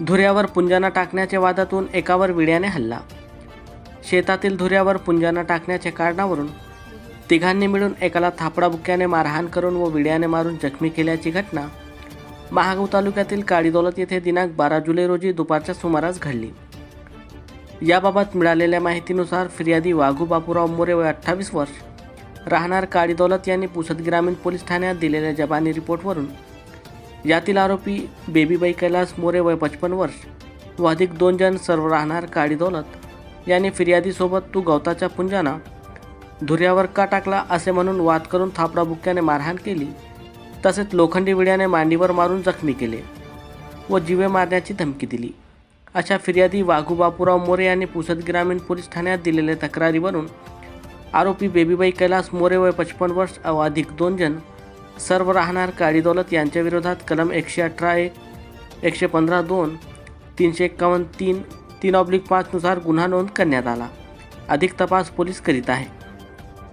धुऱ्यावर पुंजाना टाकण्याच्या वादातून एकावर विड्याने हल्ला. शेतातील धुऱ्यावर पुंजाना टाकण्याच्या कारणावरून तिघांनी मिळून एकाला थापडाबुक्याने मारहाण करून व विड्याने मारून जखमी केल्याची घटना महागाव तालुक्यातील काडीदौलत येथे दिनांक बारा जुलै रोजी दुपारच्या सुमारास घडली. याबाबत मिळालेल्या माहितीनुसार फिर्यादी वाघू बापूराव मोरे वय अठ्ठावीस वर्ष राहणार काडीदौलत यांनी पुसद ग्रामीण पोलीस ठाण्यात दिलेल्या जबानी रिपोर्टवरून यातील आरोपी बेबीबाई कैलास मोरे वय पचपन वर्ष. व अधिक दोन जण सर्व राहणार काळी दौलत. यांनी फिर्यादीसोबत तू गवताच्या पुंजाना धुऱ्यावर का टाकला असे म्हणून वाद करून थापडा बुक्क्याने मारहाण केली. तसेच लोखंडी विड्याने मांडीवर मारून जखमी केले व जीवे मारण्याची धमकी दिली. अशा फिर्यादी वाघू बापूराव मोरे यांनी पुसद ग्रामीण पोलीस ठाण्यात दिलेल्या तक्रारीवरून आरोपी बेबीबाई कैलास मोरे वय पचपन वर्ष व अधिक दोन जण सर्व राहणार काळी दौलत यांच्या विरोधात कलम एकशे अठरा एक एकशे पंधरा दोन तीनशे एक्कावन्न तीन तीन ऑब्लिक पाचनुसार गुन्हा नोंद करण्यात आला. अधिक तपास पोलीस करीत आहे